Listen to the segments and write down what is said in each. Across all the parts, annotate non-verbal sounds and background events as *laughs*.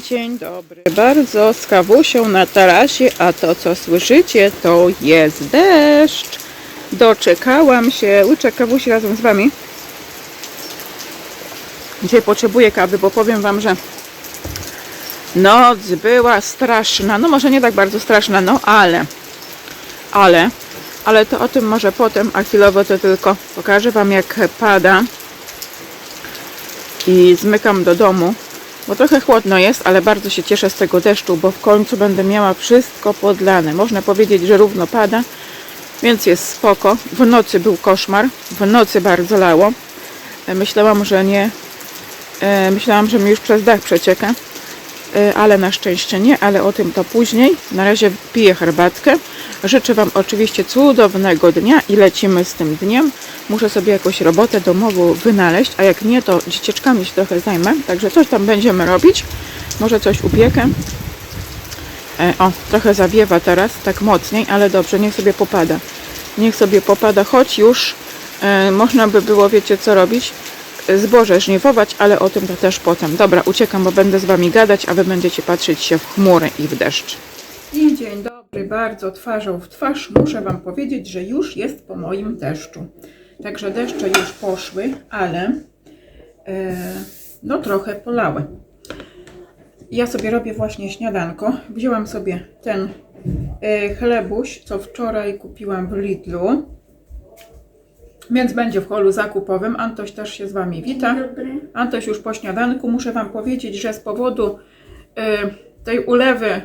Dzień dobry, bardzo z kawusią na tarasie, a to co słyszycie to jest deszcz. Doczekałam się, łyczek kawusi razem z Wami. Dzisiaj potrzebuję kawy, bo powiem Wam, że noc była straszna, no może nie tak bardzo straszna, no ale, ale, ale to o tym może potem, a chwilowo to tylko pokażę Wam jak pada i zmykam do domu, bo trochę chłodno jest, ale bardzo się cieszę z tego deszczu, bo w końcu będę miała wszystko podlane. Można powiedzieć, że równo pada, więc jest spoko. W nocy był koszmar, w nocy bardzo lało. E, Myślałam, że nie, e, myślałam, że mi już przez dach przecieka, e, ale na szczęście nie, ale o tym to później. Na razie piję herbatkę. Życzę Wam oczywiście cudownego dnia i lecimy z tym dniem. Muszę sobie jakąś robotę domową wynaleźć, a jak nie, to dzieciaczkami się trochę zajmę. Także coś tam będziemy robić. Może coś upiekę. E, o, trochę zawiewa teraz, tak mocniej, ale dobrze, niech sobie popada. Niech sobie popada, choć już e, można by było, wiecie co robić? E, Zboże żniwować, ale o tym to też potem. Dobra, uciekam, bo będę z Wami gadać, a Wy będziecie patrzeć się w chmury i w deszcz. I dzień dobry, bardzo twarzą w twarz. Muszę Wam powiedzieć, że już jest po moim deszczu. Także deszcze już poszły, ale e, no trochę polały. Ja sobie robię właśnie śniadanko. Wzięłam sobie ten e, chlebuś, co wczoraj kupiłam w Lidlu. Więc będzie w holu zakupowym. Antoś też się z Wami wita. Dobry. Antoś już po śniadanku. Muszę Wam powiedzieć, że z powodu e, tej ulewy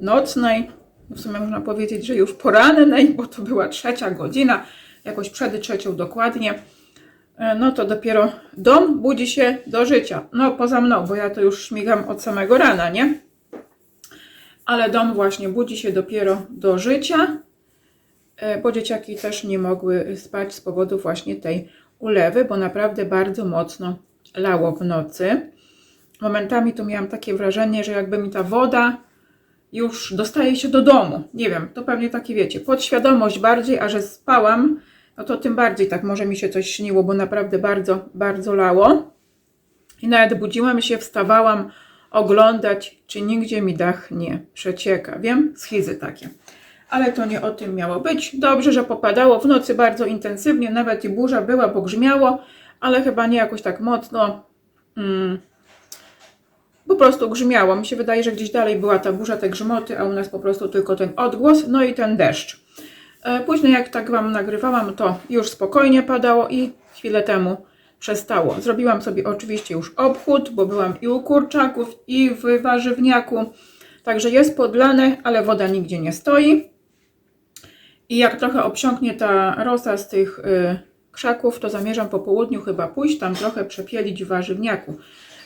nocnej, w sumie można powiedzieć, że już porannej, bo to była trzecia godzina, jakoś przed trzecią dokładnie, e, no to dopiero dom budzi się do życia. No poza mną, bo ja to już śmigam od samego rana, nie? Ale dom właśnie budzi się dopiero do życia, e, bo dzieciaki też nie mogły spać z powodu właśnie tej ulewy, bo naprawdę bardzo mocno lało w nocy. Momentami to miałam takie wrażenie, że jakby mi ta woda już dostaje się do domu. Nie wiem, to pewnie takie wiecie, podświadomość bardziej, a że spałam, no to tym bardziej tak może mi się coś śniło, bo naprawdę bardzo, bardzo lało. I nawet budziłam się, wstawałam oglądać, czy nigdzie mi dach nie przecieka. Wiem, schizy takie. Ale to nie o tym miało być. Dobrze, że popadało w nocy bardzo intensywnie, nawet i burza była, bo grzmiało, ale chyba nie jakoś tak mocno. Mm, po prostu grzmiało. Mi się wydaje, że gdzieś dalej była ta burza, te grzmoty, a u nas po prostu tylko ten odgłos, no i ten deszcz. E, Później jak tak Wam nagrywałam, to już spokojnie padało i chwilę temu przestało. Zrobiłam sobie oczywiście już obchód, bo byłam i u kurczaków, i w warzywniaku. Także jest podlane, ale woda nigdzie nie stoi. I jak trochę obsiąknie ta rosa z tych y, krzaków, to zamierzam po południu chyba pójść tam trochę przepielić w warzywniaku,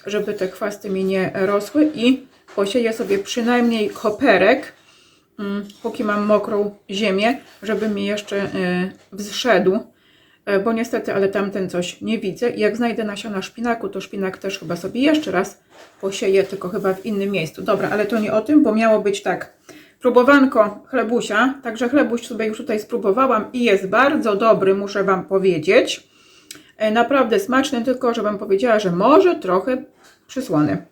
żeby te chwasty mi nie rosły i posieję sobie przynajmniej koperek, mm, póki mam mokrą ziemię, żeby mi jeszcze y, wzszedł, E, bo niestety, ale tamten coś nie widzę. Jak znajdę nasiona szpinaku, to szpinak też chyba sobie jeszcze raz posieję, tylko chyba w innym miejscu. Dobra, ale to nie o tym, bo miało być tak. Próbowanko chlebusia, także chlebuś sobie już tutaj spróbowałam i jest bardzo dobry, muszę Wam powiedzieć. E, Naprawdę smaczny, tylko żebym powiedziała, że może trochę przysłony.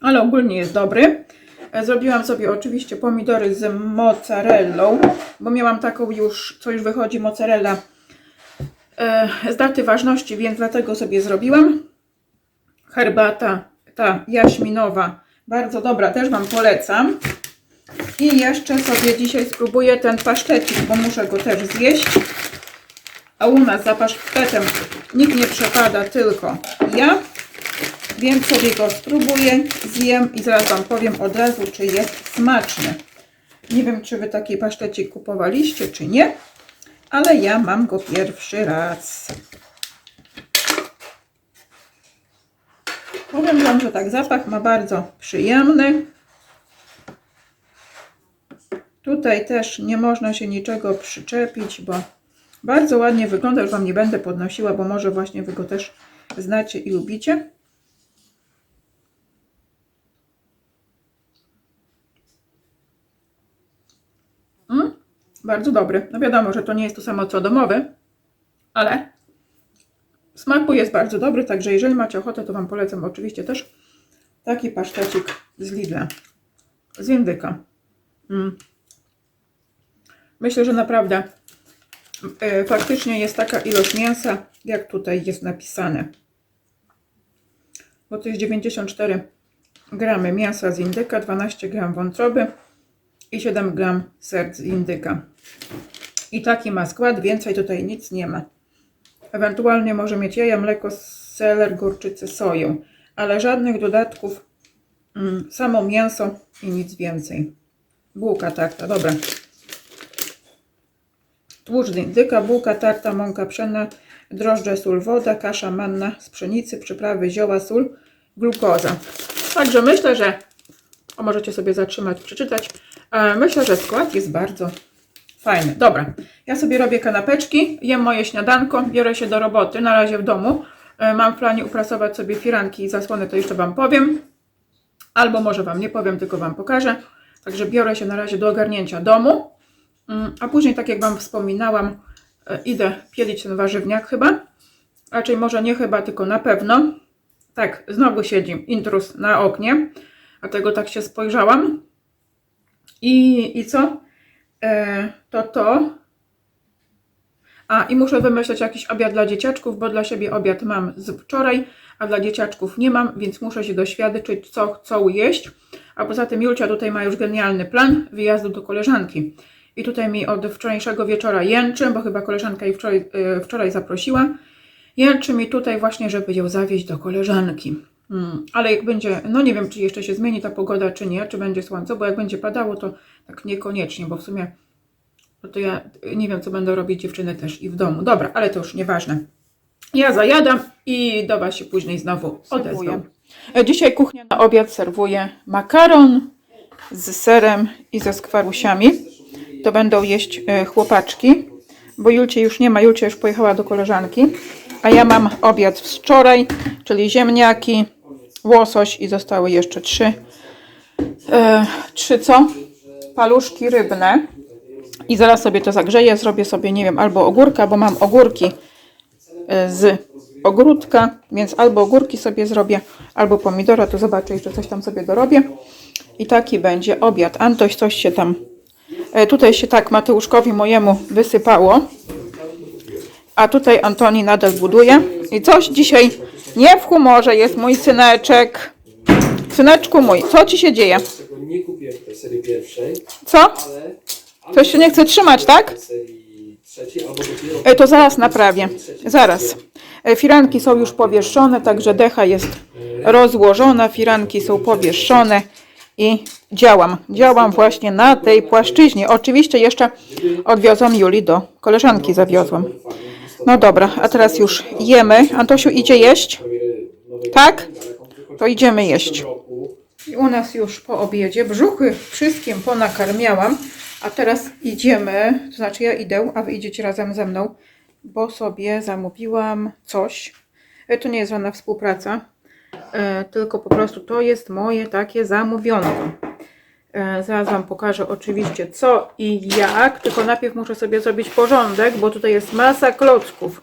Ale ogólnie jest dobry. E, Zrobiłam sobie oczywiście pomidory z mozzarellą, bo miałam taką już, co już wychodzi mozzarella e, z daty ważności, więc dlatego sobie zrobiłam. Herbata ta jaśminowa, bardzo dobra, też Wam polecam. I jeszcze sobie dzisiaj spróbuję ten pasztecik, bo muszę go też zjeść. A u nas za pasztetem nikt nie przepada, tylko ja. Więc sobie go spróbuję, zjem i zaraz Wam powiem od razu, czy jest smaczny. Nie wiem, czy Wy taki pasztecik kupowaliście, czy nie, ale ja mam go pierwszy raz. Powiem Wam, że tak zapach ma bardzo przyjemny. Tutaj też nie można się niczego przyczepić, bo bardzo ładnie wygląda. Już Wam nie będę podnosiła, bo może właśnie Wy go też znacie i lubicie. Mm, bardzo dobry. No wiadomo, że to nie jest to samo co domowy, ale smaku jest bardzo dobry, także jeżeli macie ochotę, to Wam polecam oczywiście też Taki pasztecik z Lidla. Z indyka. Mm. Myślę, że naprawdę e, faktycznie jest taka ilość mięsa, jak tutaj jest napisane. Bo to jest 94 gramy mięsa z indyka, 12 gram wątroby i 7 gram serc indyka. I taki ma skład, więcej tutaj nic nie ma. Ewentualnie może mieć jaja, mleko, seler, górczycę, soję, ale żadnych dodatków, mm, samo mięso i nic więcej. Bułka tarta, dobra. Tłuszcz z indyka, bułka tarta, mąka pszenna, drożdże, sól, woda, kasza manna z pszenicy, przyprawy, zioła, sól, glukoza. Także myślę, że możecie sobie zatrzymać, przeczytać. E, Myślę, że skład jest bardzo fajny. Dobra, ja sobie robię kanapeczki, jem moje śniadanko, biorę się do roboty, na razie w domu. E, Mam w planie uprasować sobie firanki i zasłony, to jeszcze Wam powiem. Albo może Wam nie powiem, tylko Wam pokażę. Także biorę się na razie do ogarnięcia domu. Mm, A później, tak jak Wam wspominałam, e, idę pielić ten warzywniak chyba. Raczej może nie chyba, tylko na pewno. Tak, znowu siedzi intrus na oknie. Dlatego tak się spojrzałam. I, i co? E, to to. A, i muszę wymyśleć jakiś obiad dla dzieciaczków, bo dla siebie obiad mam z wczoraj, a dla dzieciaczków nie mam, więc muszę się doświadczyć, co chcą jeść. A poza tym Julcia tutaj ma już genialny plan wyjazdu do koleżanki. I tutaj mi od wczorajszego wieczora jęczy, bo chyba koleżanka jej wczoraj, e, wczoraj zaprosiła. Jęczy mi tutaj właśnie, żeby ją zawieźć do koleżanki. Mm, ale jak będzie, no nie wiem, czy jeszcze się zmieni ta pogoda, czy nie, czy będzie słońce, bo jak będzie padało, to tak niekoniecznie, bo w sumie no to ja nie wiem, co będą robić dziewczyny też i w domu. Dobra, ale to już nieważne. Ja zajadam i do Was się później znowu odezwę. E, Dzisiaj kuchnia na obiad serwuje makaron z serem i ze skwarusiami. To będą jeść e, chłopaczki, bo Julcie już nie ma, Julcia już pojechała do koleżanki. A ja mam obiad z wczoraj, czyli ziemniaki, łosoś i zostały jeszcze trzy, e, trzy co? Paluszki rybne. I zaraz sobie to zagrzeję, zrobię sobie, nie wiem, albo ogórka, bo mam ogórki e, z ogródka, więc albo ogórki sobie zrobię, albo pomidora, to zobaczę, jeszcze coś tam sobie dorobię. I taki będzie obiad. Antoś coś się tam, e, tutaj się tak Mateuszkowi mojemu wysypało, a tutaj Antoni nadal buduje. I coś dzisiaj nie w humorze jest mój syneczek. Syneczku mój, co ci się dzieje? Nie kupiłem tej serii pierwszej, Co? Coś się nie chce trzymać, tak? E, To zaraz naprawię. Zaraz. E, Firanki są już powieszone, także decha jest rozłożona, firanki są powieszone i działam. Działam właśnie na tej płaszczyźnie. Oczywiście jeszcze odwiozłam Juli do koleżanki, zawiozłam. No dobra, a teraz już jemy. Antosiu idzie jeść? Tak? To idziemy jeść. I u nas już po obiedzie. Brzuchy wszystkim ponakarmiałam. A teraz idziemy, to znaczy ja idę, a wy idziecie razem ze mną, bo sobie zamówiłam coś. E, To nie jest żadna współpraca, e, tylko po prostu to jest moje takie zamówionko. E, Zaraz Wam pokażę oczywiście co i jak, tylko najpierw muszę sobie zrobić porządek, bo tutaj jest masa klocków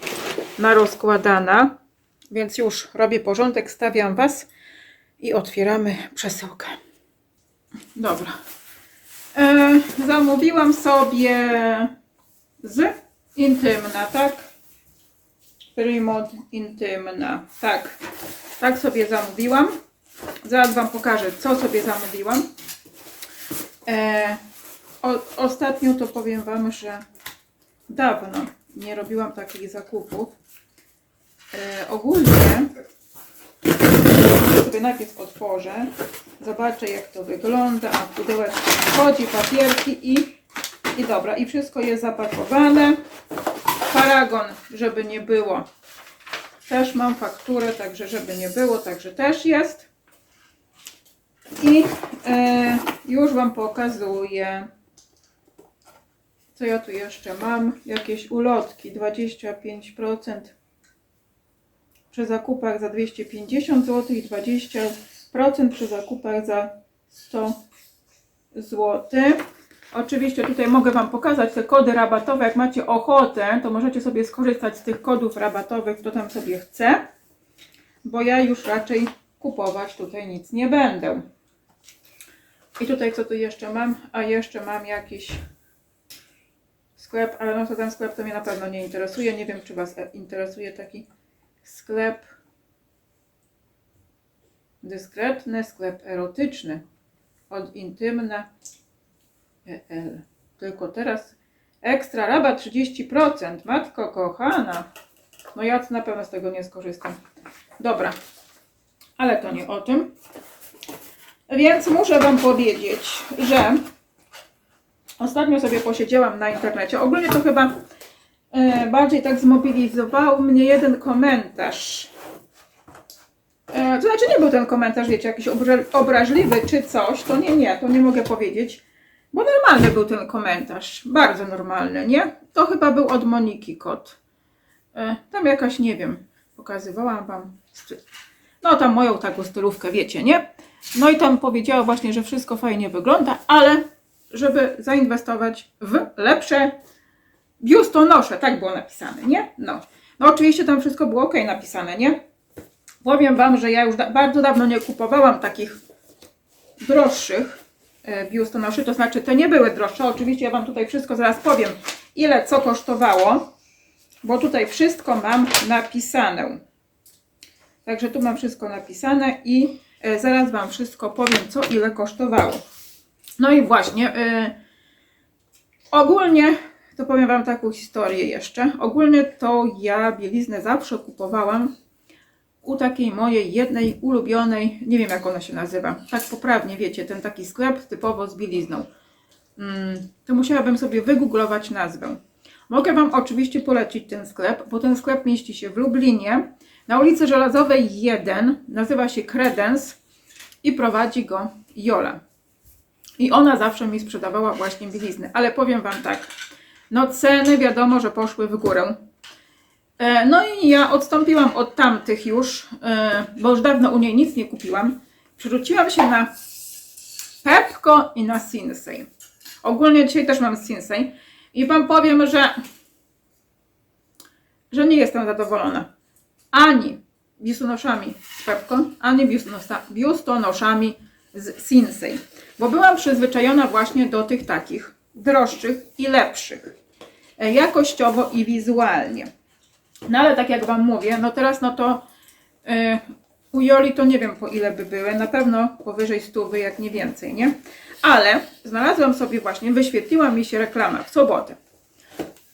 narozkładana, więc już robię porządek, stawiam Was i otwieramy przesyłkę. Dobra. E, zamówiłam sobie z intymna, tak? Primod intymna, tak. Tak sobie zamówiłam. Zaraz Wam pokażę, co sobie zamówiłam. E, o, ostatnio to powiem Wam, że dawno nie robiłam takich zakupów. E, ogólnie sobie najpierw otworzę, zobaczę jak to wygląda, a w pudełeczku wchodzi papierki i, i dobra, i wszystko jest zapakowane. Paragon, żeby nie było. Też mam fakturę, także żeby nie było, także też jest. I e, już Wam pokazuję. Co ja tu jeszcze mam? Jakieś ulotki 25% przy zakupach za 250 zł i 20% przy zakupach za 100 zł. Oczywiście tutaj mogę Wam pokazać te kody rabatowe. Jak macie ochotę, to możecie sobie skorzystać z tych kodów rabatowych, kto tam sobie chce. Bo ja już raczej kupować tutaj nic nie będę. I tutaj co tu jeszcze mam? A jeszcze mam jakiś sklep, ale no to ten sklep to mnie na pewno nie interesuje. Nie wiem, czy Was e, interesuje taki sklep. Dyskretny sklep erotyczny od intymna EL. Tylko teraz ekstra rabat 30%. Matko kochana. No ja na pewno z tego nie skorzystam. Dobra, ale to nie o tym. Więc muszę Wam powiedzieć, że ostatnio sobie posiedziałam na internecie. Ogólnie to chyba e, bardziej tak zmobilizował mnie jeden komentarz. E, to znaczy nie był ten komentarz, wiecie, jakiś obra- obraźliwy czy coś. To nie, nie, to nie mogę powiedzieć. Bo normalny był ten komentarz. Bardzo normalny, nie? To chyba był od Moniki Kot. E, tam jakaś, nie wiem, pokazywałam Wam. No tam moją taką stylówkę, wiecie, nie? No i tam powiedziała właśnie, że wszystko fajnie wygląda, ale żeby zainwestować w lepsze biustonosze, tak było napisane, nie? No. No oczywiście tam wszystko było ok napisane, nie? Powiem Wam, że ja już da- bardzo dawno nie kupowałam takich droższych e, biustonoszy, to znaczy te nie były droższe, oczywiście ja Wam tutaj wszystko zaraz powiem, ile co kosztowało, bo tutaj wszystko mam napisane. Także tu mam wszystko napisane i zaraz Wam wszystko powiem, co ile kosztowało. No i właśnie, e, ogólnie to powiem Wam taką historię jeszcze. Ogólnie to ja bieliznę zawsze kupowałam u takiej mojej jednej ulubionej, nie wiem jak ona się nazywa, tak poprawnie wiecie, ten taki sklep typowo z bielizną. Mm, to musiałabym sobie wygooglować nazwę. Mogę Wam oczywiście polecić ten sklep, bo ten sklep mieści się w Lublinie, na ulicy Żelazowej 1, nazywa się Credence i prowadzi go Jola. I ona zawsze mi sprzedawała właśnie bielizny, ale powiem Wam tak, no ceny wiadomo, że poszły w górę. E, No i ja odstąpiłam od tamtych już, e, bo już dawno u niej nic nie kupiłam. Przerzuciłam się na Pepko i na Sinsei. Ogólnie dzisiaj też mam Sinsei i Wam powiem, że że nie jestem zadowolona. Ani biustonoszami z Pepko, ani biustonoszami z Sinsei, bo byłam przyzwyczajona właśnie do tych takich droższych i lepszych, e, jakościowo i wizualnie. No ale tak jak Wam mówię, no teraz no to y, u Joli to nie wiem po ile by były, na pewno powyżej stówy, jak nie więcej, nie? Ale znalazłam sobie właśnie, wyświetliła mi się reklama w sobotę.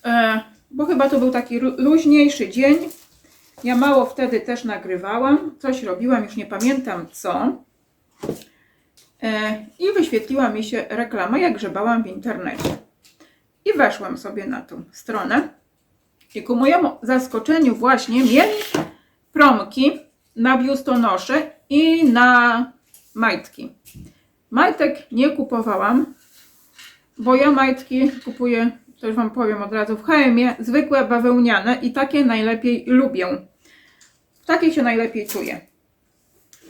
E, bo chyba to był taki luźniejszy dzień. Ja mało wtedy też nagrywałam, coś robiłam, już nie pamiętam co. E, I wyświetliła mi się reklama, jak grzebałam w internecie. I weszłam sobie na tą stronę. I ku mojemu zaskoczeniu właśnie mieli promki na biustonosze i na majtki. Majtek nie kupowałam, bo ja majtki kupuję, to już Wam powiem od razu, w HM-ie, zwykłe bawełniane i takie najlepiej lubię. W takich się najlepiej czuję.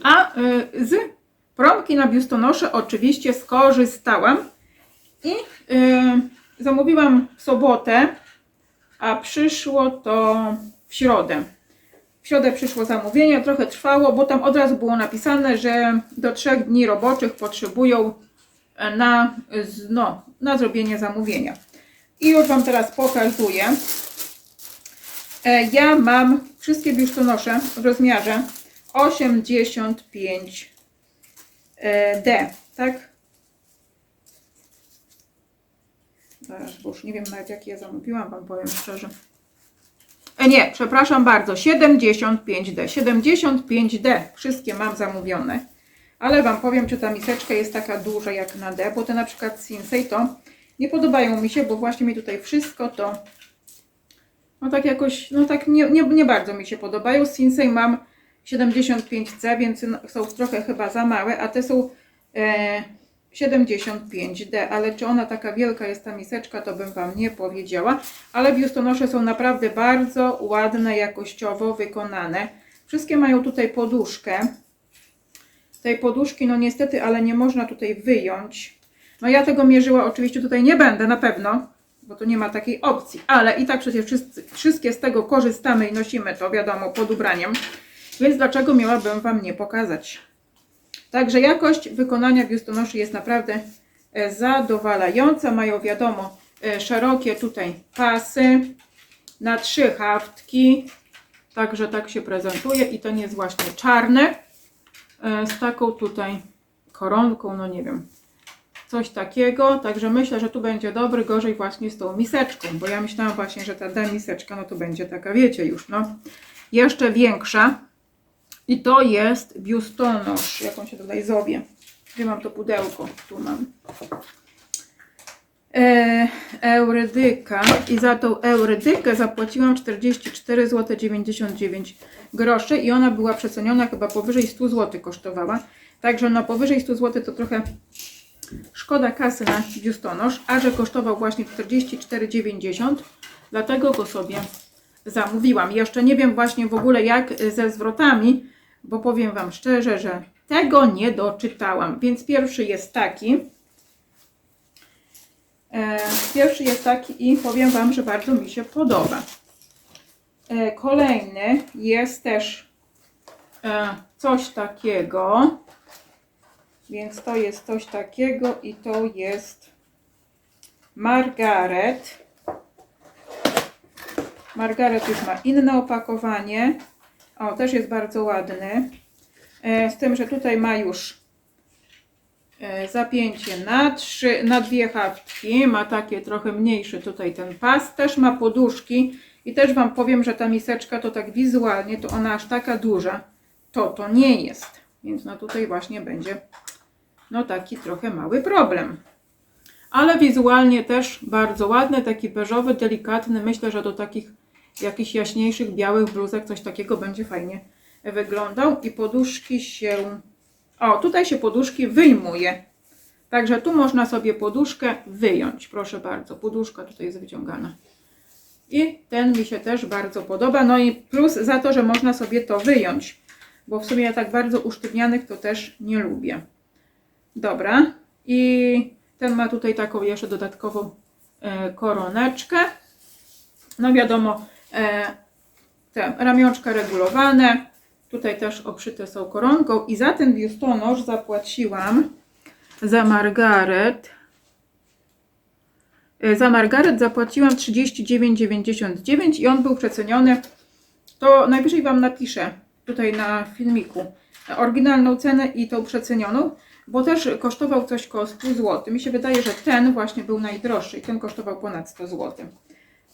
A y, z promki na biustonosze oczywiście skorzystałam i y, zamówiłam w sobotę a przyszło to w środę. W środę przyszło zamówienie, trochę trwało, bo tam od razu było napisane, że do trzech dni roboczych potrzebują e, na, no, na zrobienie zamówienia. I już Wam teraz pokazuję. E, Ja mam wszystkie biustonosze w rozmiarze 85 e, tak? Zaraz, bo już nie wiem nawet jakie ja zamówiłam, Wam powiem szczerze. E, nie, przepraszam bardzo, 75D. 75D. Wszystkie mam zamówione. Ale Wam powiem, czy ta miseczka jest taka duża jak na D, bo te na przykład Sinsei to nie podobają mi się, bo właśnie mi tutaj wszystko to no tak jakoś, no tak nie, nie, nie bardzo mi się podobają. Z Sinsei mam 75C, więc są trochę chyba za małe, a te są e, 75D, ale czy ona taka wielka jest ta miseczka, to bym Wam nie powiedziała. Ale biustonosze są naprawdę bardzo ładne, jakościowo wykonane. Wszystkie mają tutaj poduszkę. Tej poduszki, no niestety, ale nie można tutaj wyjąć. No ja tego mierzyła oczywiście tutaj nie będę, na pewno, bo to nie ma takiej opcji. Ale i tak przecież wszyscy, wszystkie z tego korzystamy i nosimy to, wiadomo, pod ubraniem. Więc dlaczego miałabym Wam nie pokazać? Także jakość wykonania biustonoszy jest naprawdę e, zadowalająca. Mają wiadomo e, szerokie tutaj pasy na trzy haftki. Także tak się prezentuje i ten jest właśnie czarny e, z taką tutaj koronką, no nie wiem, coś takiego. Także myślę, że tu będzie dobry, gorzej właśnie z tą miseczką, bo ja myślałam właśnie, że ta D miseczka, no to będzie taka, wiecie już, no, jeszcze większa. I to jest biustonosz, jak on się tutaj zowie. Gdzie mam to pudełko? Tu mam. E, Eurydyka i za tą Eurydykę zapłaciłam 44 zł 99 groszy i ona była przeceniona chyba powyżej 100 zł kosztowała. Także no powyżej 100 zł to trochę szkoda kasy na biustonosz, a że kosztował właśnie 44,90 dlatego go sobie zamówiłam. Jeszcze nie wiem właśnie w ogóle jak ze zwrotami, bo powiem Wam szczerze, że tego nie doczytałam. Więc pierwszy jest taki. E, Pierwszy jest taki i powiem Wam, że bardzo mi się podoba. E, Kolejny jest też e, coś takiego. Więc to jest coś takiego i to jest Margaret. Margaret już ma inne opakowanie. O, też jest bardzo ładny. E, z tym, że tutaj ma już e, zapięcie na trzy, na dwie haftki. Ma takie trochę mniejszy tutaj ten pas. Też ma poduszki. I też Wam powiem, że ta miseczka to tak wizualnie, to ona aż taka duża. To to nie jest. Więc no tutaj właśnie będzie no taki trochę mały problem. Ale wizualnie też bardzo ładny, taki beżowy, delikatny. Myślę, że do takich jakichś jaśniejszych, białych bluzek coś takiego będzie fajnie wyglądał. I poduszki się... O, tutaj się poduszki wyjmuje. Także tu można sobie poduszkę wyjąć. Proszę bardzo, poduszka tutaj jest wyciągana. I ten mi się też bardzo podoba. No i plus za to, że można sobie to wyjąć. Bo w sumie ja tak bardzo usztywnianych to też nie lubię. Dobra. I ten ma tutaj taką jeszcze dodatkową e, koroneczkę. No wiadomo, te ramionczka regulowane. Tutaj też obszyte są koronką. I za ten biustonosz zapłaciłam za Margaret. e, Za Margaret zapłaciłam 39,99 i on był przeceniony. To najwyżej Wam napiszę tutaj na filmiku oryginalną cenę i tą przecenioną, bo też kosztował coś koło 100 zł. Mi się wydaje, że ten właśnie był najdroższy i ten kosztował ponad 100 zł.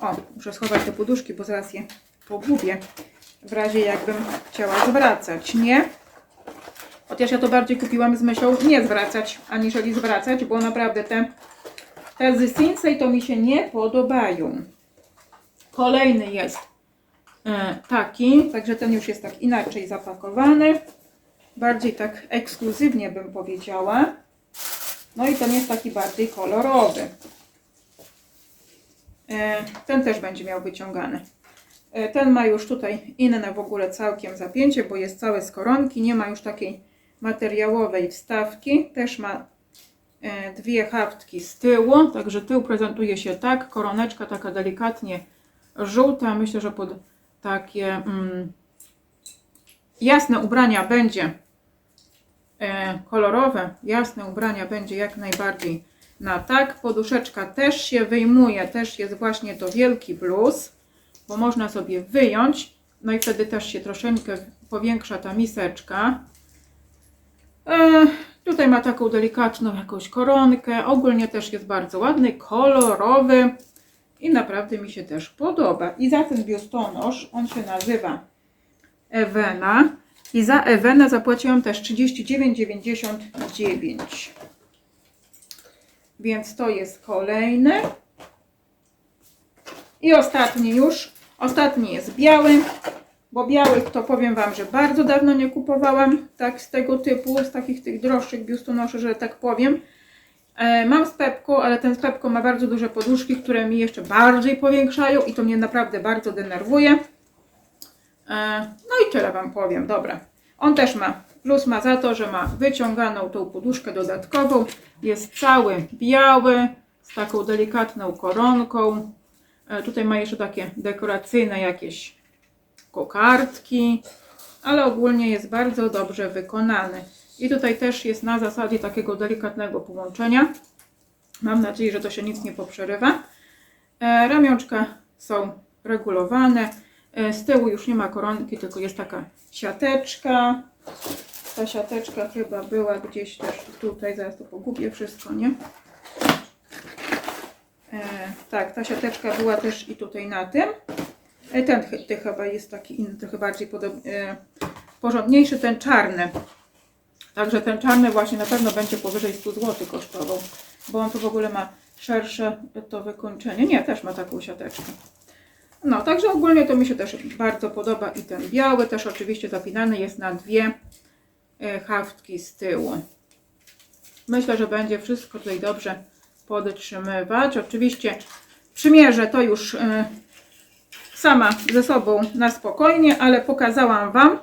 O, muszę schować te poduszki, bo zaraz je pogubię. W razie jakbym chciała zwracać, nie? Chociaż ja to bardziej kupiłam z myślą nie zwracać, aniżeli zwracać, bo naprawdę te, te Sinsei to mi się nie podobają. Kolejny jest e, taki, także ten już jest tak inaczej zapakowany. Bardziej tak ekskluzywnie bym powiedziała. No i ten jest taki bardziej kolorowy. E, Ten też będzie miał wyciągany. E, Ten ma już tutaj inne w ogóle całkiem zapięcie, bo jest całe z koronki. Nie ma już takiej materiałowej wstawki. Też ma e, dwie haftki z tyłu. Także tył prezentuje się tak. Koroneczka taka delikatnie żółta. Myślę, że pod takie mm, jasne ubrania będzie kolorowe, jasne ubrania będzie jak najbardziej na tak. Poduszeczka też się wyjmuje, też jest właśnie to wielki plus, bo można sobie wyjąć, no i wtedy też się troszeczkę powiększa ta miseczka. E, tutaj ma taką delikatną jakąś koronkę, ogólnie też jest bardzo ładny, kolorowy i naprawdę mi się też podoba. I za ten biustonosz, on się nazywa Ewena. I za Ewenę zapłaciłam też 39,99. Więc to jest kolejny. I ostatni już. Ostatni jest biały. Bo białych to powiem Wam, że bardzo dawno nie kupowałam tak z tego typu, z takich tych droższych biustonoszy, że tak powiem. E, mam z Pepko, ale ten z Pepko ma bardzo duże poduszki, które mi jeszcze bardziej powiększają i to mnie naprawdę bardzo denerwuje. E, No i tyle Wam powiem, dobra. On też ma, plus ma za to, że ma wyciąganą tą poduszkę dodatkową. Jest cały biały, z taką delikatną koronką. E, Tutaj ma jeszcze takie dekoracyjne jakieś kokardki. ale ogólnie jest bardzo dobrze wykonany. I tutaj też jest na zasadzie takiego delikatnego połączenia. Mam nadzieję, że to się nic nie poprzerywa. E, ramionczka są regulowane. E, z tyłu już nie ma koronki, tylko jest taka siateczka. Ta siateczka chyba była gdzieś też tutaj, zaraz to pogubię wszystko, nie? E, tak, ta siateczka była też i tutaj na tym. E, ten ty chyba jest taki inny, trochę bardziej e, porządniejszy, ten czarny. Także ten czarny właśnie na pewno będzie powyżej 100 zł kosztował, bo on tu w ogóle ma szersze to wykończenie. Nie, też ma taką siateczkę. No, także ogólnie to mi się też bardzo podoba i ten biały też oczywiście zapinany jest na dwie haftki z tyłu. Myślę, że będzie wszystko tutaj dobrze podtrzymywać. Oczywiście przymierzę to już e, sama ze sobą na spokojnie, ale pokazałam Wam.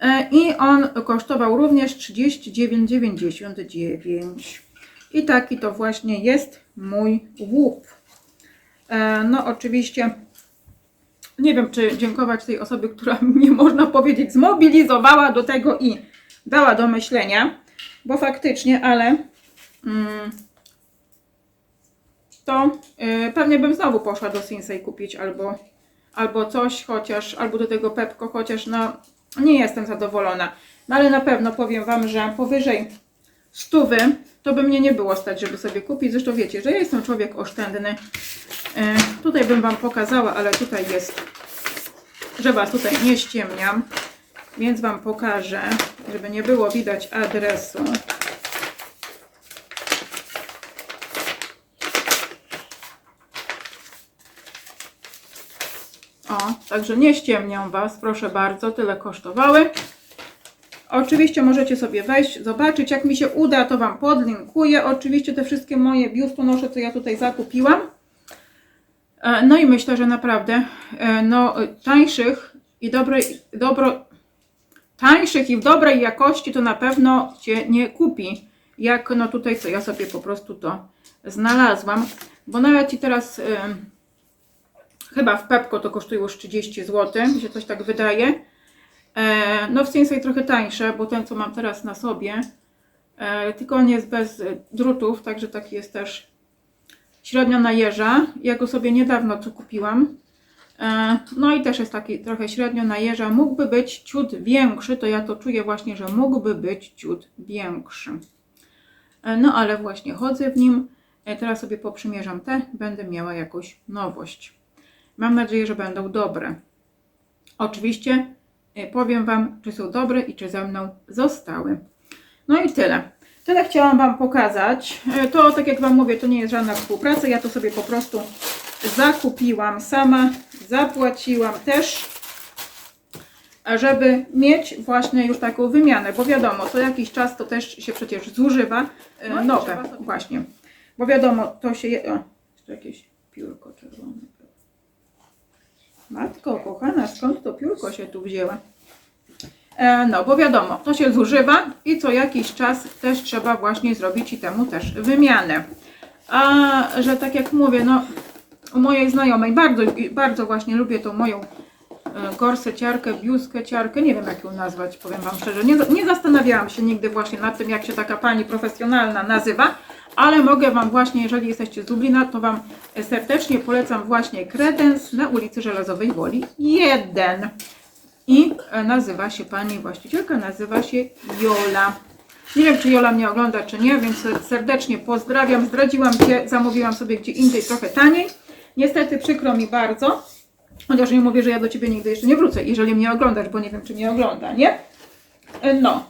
E, I on kosztował również 39,99. I taki to właśnie jest mój łup. E, No oczywiście nie wiem, czy dziękować tej osobie, która *laughs* mnie można powiedzieć zmobilizowała do tego i dała do myślenia, bo faktycznie, ale mm, to y, pewnie bym znowu poszła do Sinsei kupić albo, albo coś chociaż, albo do tego Pepko, chociaż no nie jestem zadowolona. No ale na pewno powiem Wam, że powyżej stówy to by mnie nie było stać, żeby sobie kupić. Zresztą wiecie, że ja jestem człowiek oszczędny. Y, tutaj bym Wam pokazała, ale tutaj jest, że Was tutaj nie ściemniam. Więc Wam pokażę, żeby nie było widać adresu. O, także nie ściemniam Was, proszę bardzo, tyle kosztowały. Oczywiście możecie sobie wejść, zobaczyć, jak mi się uda, to Wam podlinkuję. Oczywiście te wszystkie moje biustonosze, co ja tutaj zakupiłam. E, No i myślę, że naprawdę e, no, tańszych i dobrej, dobro, tańszych i w dobrej jakości to na pewno Cię nie kupi. Jak no tutaj co ja sobie po prostu to znalazłam. Bo nawet i teraz e, chyba w Pepko to kosztuje już 30 zł, mi się coś tak wydaje. E, no w Sinsei trochę tańsze, bo ten co mam teraz na sobie, e, tylko on jest bez drutów, także taki jest też średnio na jeża. Ja go sobie niedawno co kupiłam. E, No i też jest taki trochę średnio na jeża. Mógłby być ciut większy, to ja to czuję właśnie, że mógłby być ciut większy. E, No ale właśnie chodzę w nim. E, Teraz sobie poprzymierzam te, będę miała jakąś nowość. Mam nadzieję, że będą dobre. Oczywiście powiem Wam, czy są dobre i czy ze mną zostały. No i tyle. Tyle chciałam Wam pokazać. To, tak jak Wam mówię, to nie jest żadna współpraca. Ja to sobie po prostu zakupiłam sama, zapłaciłam też, a żeby mieć właśnie już taką wymianę, bo wiadomo, co jakiś czas to też się przecież zużywa e, No nowe, właśnie. Bo wiadomo, to się je... O, jeszcze jakieś piórko czerwone. Matko kochana, skąd to piórko się tu wzięła? E, no, bo wiadomo, to się zużywa i co jakiś czas też trzeba właśnie zrobić i temu też wymianę. A że tak jak mówię, no u mojej znajomej bardzo, bardzo właśnie lubię tą moją e, gorseciarkę, biuskeciarkę, nie wiem jak ją nazwać, powiem Wam szczerze. Nie, nie zastanawiałam się nigdy właśnie nad tym, jak się taka pani profesjonalna nazywa, ale mogę Wam właśnie, jeżeli jesteście z Dublina, to Wam serdecznie polecam właśnie kredens na ulicy Żelazowej Woli 1. I e, nazywa się pani właścicielka, nazywa się Jola. Nie wiem, czy Jola mnie ogląda, czy nie, więc serdecznie pozdrawiam. Zdradziłam Cię, zamówiłam sobie gdzie indziej trochę taniej. Niestety przykro mi bardzo, chociaż nie mówię, że ja do Ciebie nigdy jeszcze nie wrócę, jeżeli mnie oglądasz, bo nie wiem, czy mnie ogląda, nie? E, No,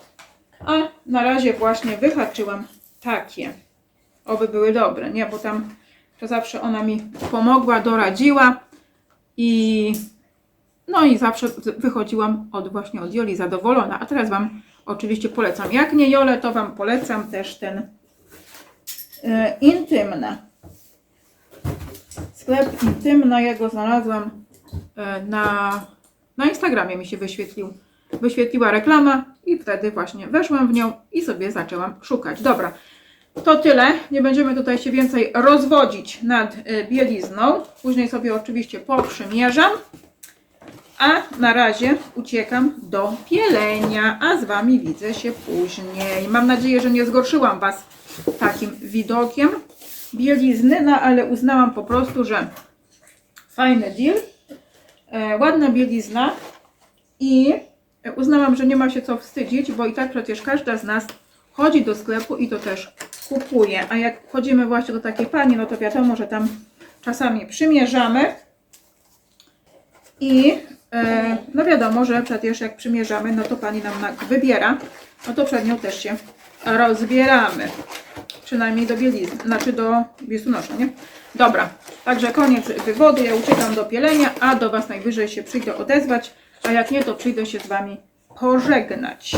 a na razie właśnie wyhaczyłam takie. Oby były dobre, nie? Bo tam to zawsze ona mi pomogła, doradziła i no i zawsze wychodziłam od właśnie od Joli zadowolona. A teraz Wam oczywiście polecam. Jak nie Jolę, to Wam polecam też ten e, intymny. Sklep intymny, ja go znalazłam e, na, na Instagramie mi się wyświetlił. Wyświetliła reklama i wtedy właśnie weszłam w nią i sobie zaczęłam szukać. Dobra, to tyle. Nie będziemy tutaj się więcej rozwodzić nad e, bielizną. Później sobie oczywiście poprzymierzam. A na razie uciekam do pielenia, a z Wami widzę się później. Mam nadzieję, że nie zgorszyłam Was takim widokiem bielizny, no ale uznałam po prostu, że fajny deal, e, ładna bielizna i uznałam, że nie ma się co wstydzić, bo i tak przecież każda z nas chodzi do sklepu i to też kupuje. A jak chodzimy właśnie do takiej pani, no to wiadomo, że tam czasami przymierzamy i e, no wiadomo, że przecież jak przymierzamy, no to pani nam na- wybiera, no to przed nią też się rozbieramy. Przynajmniej do bielizny, znaczy do biustonosza, nie? Dobra, także koniec wywodu, ja uciekam do pielenia, a do Was najwyżej się przyjdę odezwać, a jak nie, to przyjdę się z Wami pożegnać.